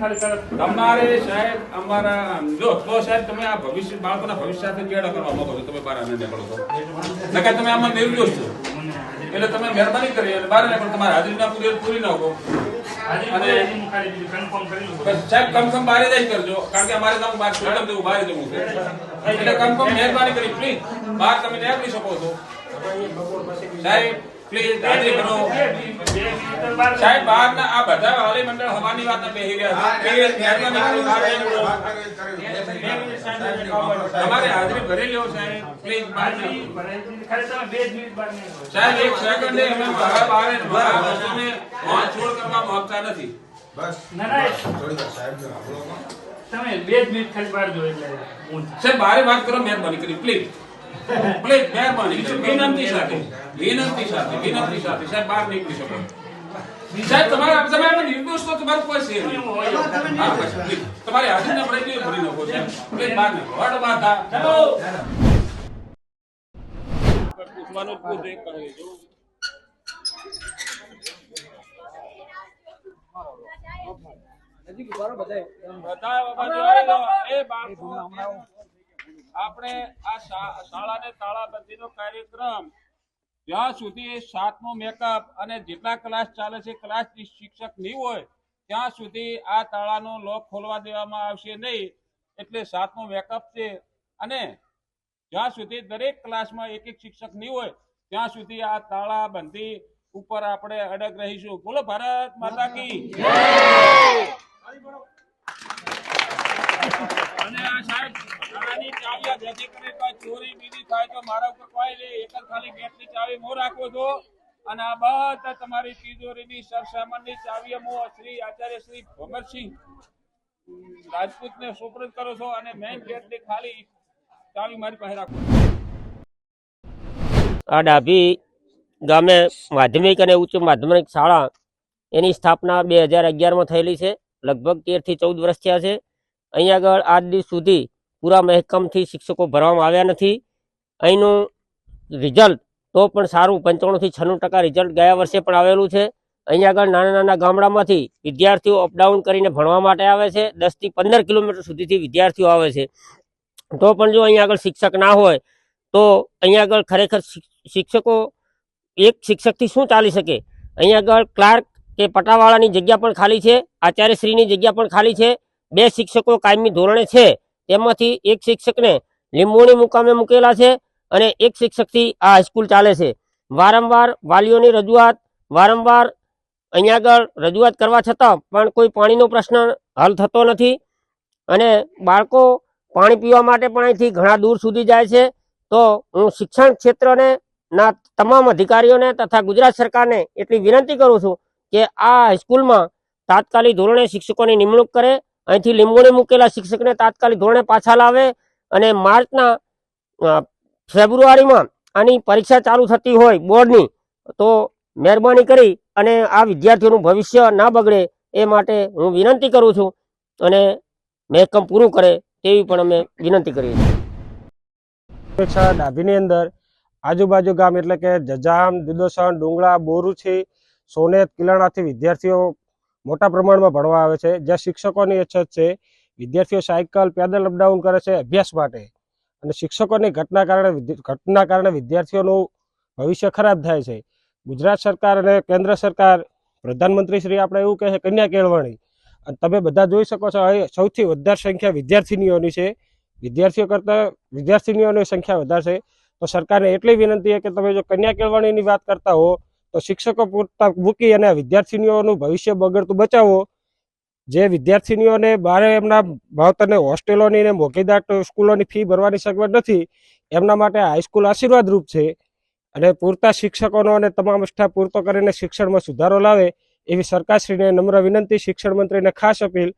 ખાલી તમારે સાહેબ અમારા જો તો સાહેબ તમે આ ભવિષ્ય બાળકોના ભવિષ્ય સાથે ચેડા કરવા માંગો છો તમે બહાર આને નીકળો છો. નકર તમે આમાં નિર્દોષ છો. એટલે તમે મહેરબાની કરી અને બહાર નીકળો તમારી હાજરી ના પૂરી પૂરી નાખો અને-. સાહેબ કન્ફર્મ બહાર જ કરજો કારણ કે અમારે તમે બહાર મેડમ દેવું બહાર જવું છે. એટલે કન્ફર્મ મહેરબાની કરી પ્લીઝ બહાર તમે નીકળી શકો છો. સાહેબ પ્લીઝ હાજરી સાહેબ આ બધા વાલી મંડળ હવાની વાત બેહી રહ્યા છે પ્લીઝ મહેરબાની કરી. તમારે હાજરી ભરી લ્યો સાહેબ. પ્લીઝ બહાર હાજરી નીકળો. ભરાઈ ખાલી તમે બે જ મિનિટ બહાર નીકળો. સાહેબ એક સેકન્ડે અમે બહાર બહાર આ વસ્તુને વાંચોળ કરવા માંગતા નથી. ના ના તમે બે જ મિનિટ ખાલી બહાર જો એટલે સાહેબ બારે વાત કરો મહેરબાની કરી. પ્લીઝ. પ્લીઝ મહેરબાની. કરી વિનંતી સાથે વિનંતી સાથે વિનંતી સાથે. સાહેબ બહાર નીકળી શકો. સાહેબ તમારા તમે આમાં નિર્દોષ તો તમારું કોઈ છે નહીં. તમારી હાજરીના ભરી ભરી નાખો સાહેબ. પ્લીઝ બહાર નાખો વાત આ. ચાલો. પૂછવાનું પૂછો, એક કહે જો. બતાવો, બતાવો. એ બાળકો, આપણે આ શાળાને તાળાબંધીનો કાર્યક્રમ જ્યાં સુધી સાતમો મેકઅપ અને જેટલા ક્લાસ ચાલે છે ક્લાસ શિક્ષક નહીં હોય ત્યાં સુધી આ તાળાનો લોક ખોલવા દેવામાં આવશે નહીં. એટલે સાતમો મેકઅપ છે અને જ્યાં સુધી દરેક ક્લાસમાં એક એક શિક્ષક નહીં હોય ત્યાં સુધી આ તાળાબંધી ઉપર આપણે અડગ રહીશું. બોલો ભારત માતા કી. અને આ સાહેબ શાળાની ચાવીઓ જેથી કરીને કોઈ ચોરી બીજી થાય તો મારા ઉપર કોઈ લે. એક જ ખાલી ગેટની ચાવી મો રાખો છો. અને આ બધા તમારી તિજોરીની સરસામાનની ચાવી મો શ્રી આચાર્ય શ્રી ભગતસિંહ રાજપૂતને સુપ્રત કરો છો અને મેઇન ગેટની ખાલી ચાવી મારી પાસે રાખો આ ડાભી ગામે માધ્યમિક અને ઉચ્ચ માધ્યમિક શાળા એની સ્થાપના બે હજાર અગિયારમાં થયેલી છે. લગભગ તેરથી ચૌદ વર્ષ થયા છે. અહીં આગળ આજ દિવસ સુધી પૂરા મહેકમથી શિક્ષકો ભરવામાં આવ્યા નથી. અહીંનું રિઝલ્ટ તો પણ સારું, પંચાણુંથી છન્નું ટકા રિઝલ્ટ ગયા વર્ષે પણ આવેલું છે. અહીં આગળ નાના નાના ગામડામાંથી વિદ્યાર્થીઓ અપડાઉન કરીને ભણવા માટે આવે છે. દસથી પંદર કિલોમીટર સુધીથી વિદ્યાર્થીઓ આવે છે. તો પણ જો અહીં આગળ શિક્ષક ના હોય, તો અહીંયા આગળ ખરેખર શિક- શિક્ષકો એક શિક્ષકથી શું ચાલી શકે? અહીંયા આગળ ક્લાર્ક કે પટાવાળાની જગ્યા પણ ખાલી છે, આચાર્યશ્રીની જગ્યા પણ ખાલી છે. બે શિક્ષકો કાયમી ધોરણે છે. તેમાંથી એક શિક્ષકને લીંબોણી મુકામે મૂકેલા છે અને એક શિક્ષકથી આ હાઈસ્કૂલ ચાલે છે. વારંવાર વાલીઓની રજૂઆત, વારંવાર અહીંયા આગળ રજૂઆત કરવા છતાં પણ કોઈ પાણીનો પ્રશ્ન હલ થતો નથી અને બાળકો પાણી પીવા માટે પણ અહીંથી ઘણા દૂર સુધી જાય છે. તો હું શિક્ષણ ક્ષેત્રને ના તમામ અધિકારીઓને તથા ગુજરાત સરકારને એટલી વિનંતી કરું છું કે આ હાઈસ્કૂલમાં તાત્કાલિક ધોરણે શિક્ષકોની નિમણૂક કરે અહીંથી લીંબોણી મૂકેલા શિક્ષકને તાત્કાલિક ધોરણે પાછા લાવે અને માર્ચના ફેબ્રુઆરીમાં આની પરીક્ષા ચાલુ થતી હોય બોર્ડની, તો મહેરબાની કરી અને આ વિદ્યાર્થીઓનું ભવિષ્ય ના બગડે એ માટે હું વિનંતી કરું છું અને મહેકમ પૂરું કરે તેવી પણ અમે વિનંતી કરીએ છીએ. પરીક્ષા ડાભીની અંદર આજુબાજુ ગામ એટલે કે જજામ, દિદોસણ, ડુંગળા, બોરુછી, સોનેત, કિલાણાથી વિદ્યાર્થીઓ મોટા પ્રમાણમાં ભણવા આવે છે. જ્યાં શિક્ષકોની અછત છે, વિદ્યાર્થીઓ સાયકલ, પેદલ અપડાઉન કરે છે અભ્યાસ માટે. અને શિક્ષકોની ઘટના કારણે ઘટના કારણે વિદ્યાર્થીઓનું ભવિષ્ય ખરાબ થાય છે. ગુજરાત સરકાર અને કેન્દ્ર સરકાર પ્રધાનમંત્રી શ્રી આપણે એવું કહે છે, કન્યા કેળવણી. અને તમે બધા જોઈ શકો છો સૌથી વધારે સંખ્યા વિદ્યાર્થીનીઓની છે. વિદ્યાર્થીઓ કરતાં, વિદ્યાર્થીનીઓની સંખ્યા વધારે છે. તો સરકારને એટલી વિનંતી છે કે તમે જો કન્યા કેળવણીની વાત કરતા હો તો શિક્ષકો પૂરતા મૂકી અને વિદ્યાર્થીનીઓનું ભવિષ્ય બગડતું બચાવો. જે વિદ્યાર્થીનીઓને બારે એમના ભાવતરને હોસ્ટેલોની ને મોઘીદાટ સ્કૂલોની ફી ભરવાની સગવડ નથી, એમના માટે હાઈસ્કૂલ આશીર્વાદરૂપ છે. અને પૂરતા શિક્ષકોનો અને તમામ સ્ટાફ પૂરતો કરીને શિક્ષણમાં સુધારો લાવે, એવી સરકારશ્રીને નમ્ર વિનંતી, શિક્ષણ મંત્રીને ખાસ અપીલ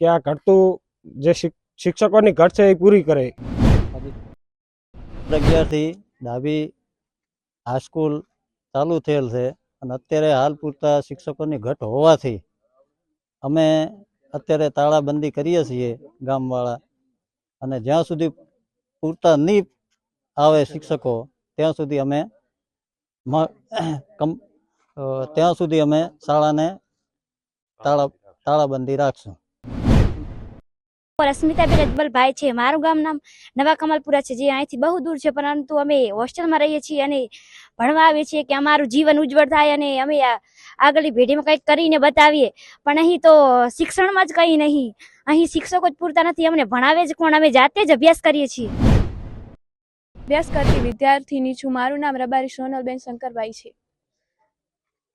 કે આ ઘટતું જે શિક- શિક્ષકોની ઘટ છે એ પૂરી કરે. પ્રજ્ઞાથી ડાબી હાઈસ્કૂલ ચાલુ થયેલ છે અને અત્યારે હાલ પૂરતા શિક્ષકોની ઘટ હોવાથી અમે અત્યારે તાળાબંધી કરીએ છીએ ગામવાળા અને જ્યાં સુધી પૂરતા નહીં આવે શિક્ષકો, ત્યાં સુધી અમે ત્યાં સુધી અમે શાળાને તાળા, તાળાબંધી રાખશું. રશ્મિતાબેન ભાઈ છે. મારું ગામ નામ નવા કમલપુરા છે. જે અહીંથી બહુ દૂર છે. પરંતુ અમે હોસ્ટેલમાં રહીએ છીએ અને ભણવા આવીએ છીએ કે અમારું જીવન ઉજ્જવળ થાય અને અમે આગળની પેઢીમાં કંઈક કરીને બતાવીએ. પણ અહીં તો શિક્ષણમાં જ કંઈ નહીં. અહીં શિક્ષકો જ પૂરતા નથી. અમને ભણાવે જ કોણ? અમે જાતે જ અભ્યાસ કરીએ છીએ. અભ્યાસ કરતી વિદ્યાર્થીની છું. મારું નામ રબારી સોનલબેન શંકરભાઈ છે.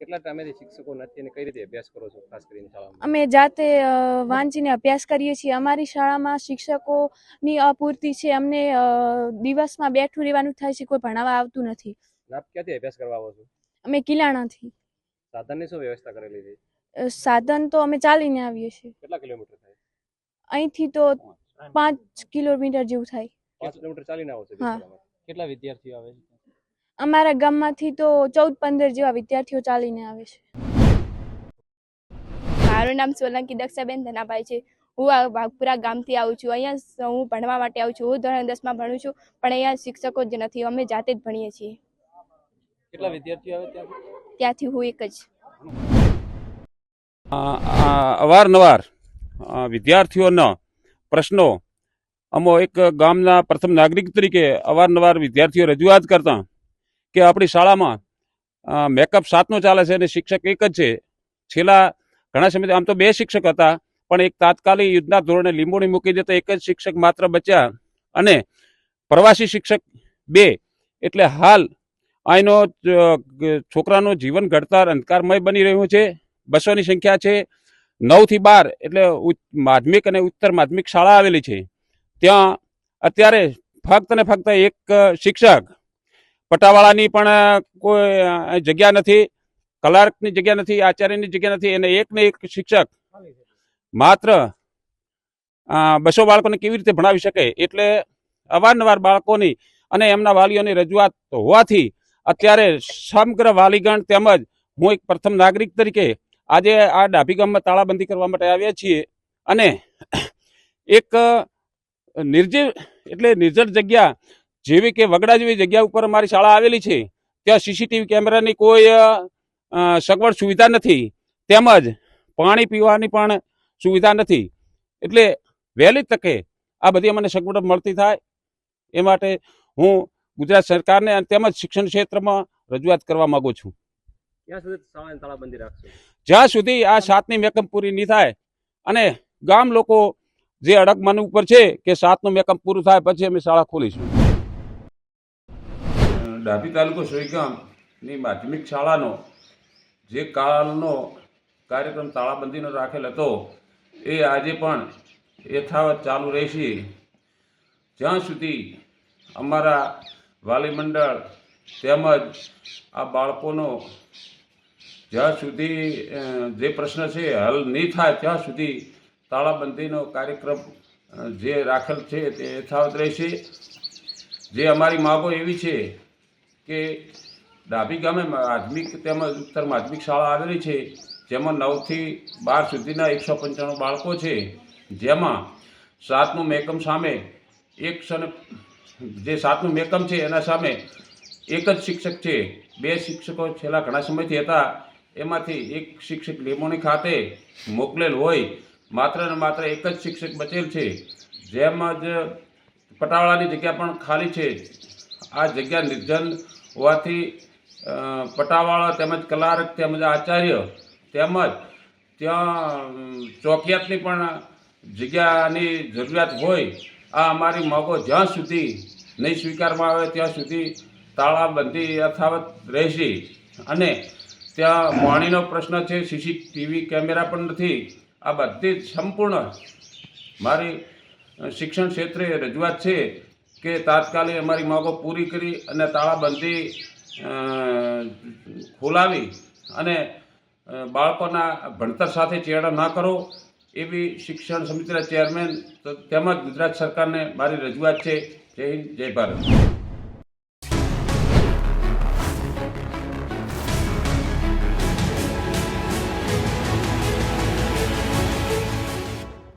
કેટલા ટાઈમેથી શિક્ષકો નથી અને કઈ રીતે અભ્યાસ કરો છો ખાસ કરીને શાળામાં? અમે જાતે વાંચીને અભ્યાસ કરીએ છીએ. અમારી શાળામાં શિક્ષકોની અપૂરતી છે. અમને દિવસમાં બેઠું રહેવાનું થાય છે. કોઈ ભણાવવા આવતું નથી. આપ ક્યાંથી અભ્યાસ કરવા આવો છો? અમે કિલાણાથી. સાધનની શું વ્યવસ્થા કરેલી છે સાધન તો અમે ચાલીને આવીએ છીએ. કેટલા કિલોમીટર થાય? અહીંથી તો પાંચ. કિલોમીટર જેવું થાય. પાંચ કિલોમીટર ચાલીને આવો છો કેટલા વિદ્યાર્થીઓ આવે છે? અમારા ગામમાંથી તો ચૌદ પંદર જેવા વિદ્યાર્થીઓ ચાલીને આવે છે. મારું નામ સોલંકી દક્ષાબેન ધનાભાઈ છે. હું આ વાઘપુરા ગામથી આવું છું. અહીંયા હું ભણવા માટે આવું છું. હું ધોરણ દસમાં ભણું છું પણ અહીંયા શિક્ષકો જ નથી. અમે જાતે જ ભણીએ છીએ. કેટલા વિદ્યાર્થીઓ આવે ત્યાંથી? ત્યાંથી હું એક જ. અવારનવાર વિદ્યાર્થીઓના પ્રશ્નો અમો એક ગામના પ્રથમ નાગરિક તરીકે અવારનવાર વિદ્યાર્થીઓ રજૂઆત કરતા કે આપણી શાળામાં મેકઅપ સાતનો ચાલે છે અને શિક્ષક એક જ છે. છેલ્લા ઘણા સમયથી આમ તો બે શિક્ષક હતા, પણ એક તાત્કાલિક યુદ્ધના ધોરણે લીંબોણી મૂકી દેતા એક જ શિક્ષક માત્ર બચ્યા અને પ્રવાસી શિક્ષક બે. એટલે હાલ અહીંનો છોકરાનું જીવન ઘડતર અંધકારમય બની રહ્યું છે. બસોની સંખ્યા છે નવથી બાર, એટલે માધ્યમિક અને ઉત્તર માધ્યમિક શાળા આવેલી છે. ત્યાં અત્યારે ફક્ત ને ફક્ત એક શિક્ષક પટાવાળાની પણ કોઈ જગ્યા નથી, કલાર્કની જગ્યા નથી, આચાર્યની જગ્યા નથી, અને એક ને એક શિક્ષક માત્ર બસો બાળકોને કેવી રીતે ભણાવી શકે? એટલે અવારનવાર બાળકોની અને એમના વાલીઓની રજૂઆત હોવાથી અત્યારે સમગ્ર વાલીગણ તેમજ હું એક પ્રથમ નાગરિક તરીકે આજે આ ડાભી ગામમાં તાળાબંધી કરવા માટે આવ્યા છીએ અને એક નિર્જીવ, એટલે નિર્જળ જગ્યા જેવી કે વગડા જેવી જગ્યા ઉપર અમારી શાળા આવેલી છે ત્યાં સીસીટીવી કેમેરાની કોઈ સગવડ સુવિધા નથી. તેમજ પાણી પીવાની પણ સુવિધા નથી. એટલે વહેલી તકે આ બધી અમને સગવડ મળતી થાય. એ માટે હું ગુજરાત સરકારને અને તેમજ શિક્ષણ ક્ષેત્રમાં રજૂઆત કરવા માગું છું. જ્યાં સુધી આ સાતની મેકમ પૂરી નહીં થાય અને ગામ લોકો જે અડગમન ઉપર છે કે સાતનું મેકમ પૂરું થાય પછી અમે શાળા ખોલીશું. ડાભી તાલુકો સોયગામની માધ્યમિક શાળાનો જે કાલનો કાર્યક્રમ તાળાબંધીનો રાખેલ હતો, એ આજે પણ યથાવત ચાલુ રહેશે. જ્યાં સુધી અમારા વાલી મંડળ તેમજ આ બાળકોનો જ્યાં સુધી જે પ્રશ્ન છે હલ નહીં થાય, ત્યાં સુધી તાળાબંધીનો કાર્યક્રમ જે રાખેલ છે તે યથાવત રહેશે. જે અમારી માગો એવી છે કે ડાભી ગામે માધ્યમિક તેમજ ઉત્તર માધ્યમિક શાળા આવેલી છે, જેમાં નવથી બાર સુધીના એકસો પંચાણું બાળકો છે. જેમાં સાતનું મેકમ સામે એકસો ને જે સાતનું મેકમ છે, એના સામે એક જ શિક્ષક છે. બે શિક્ષકો છેલ્લા ઘણા સમયથી હતા. એમાંથી એક શિક્ષક લીમોણી ખાતે મોકલેલ હોય, માત્ર ને માત્ર એક જ શિક્ષક બચેલ છે. જેમ જ પટાવાળાની જગ્યા પણ ખાલી છે. આ જગ્યા નિર્જન હોવાથી પટાવાળા તેમજ કલારક તેમજ આચાર્ય તેમજ ત્યાં ચોકિયાતની પણ જગ્યાની જરૂરિયાત હોય, આ અમારી માગો જ્યાં સુધી નહીં સ્વીકારવામાં આવે ત્યાં સુધી તાળાબંધી યથાવત રહેશે. અને ત્યાં પાણીનો પ્રશ્ન છે, સીસીટીવી કેમેરા પણ નથી. આ બધી સંપૂર્ણ મારી શિક્ષણ ક્ષેત્રે રજૂઆત છે. કે તાત્કાલિક અમારી માગો પૂરી કરી અને તાળાબંધી ખોલાવી અને બાળકોના ભણતર સાથે ચેડા ના કરો એવી શિક્ષણ સમિતિના ચેરમેન તેમજ ગુજરાત સરકારને મારી રજૂઆત છે. જય હિન્દ, જય ભારત.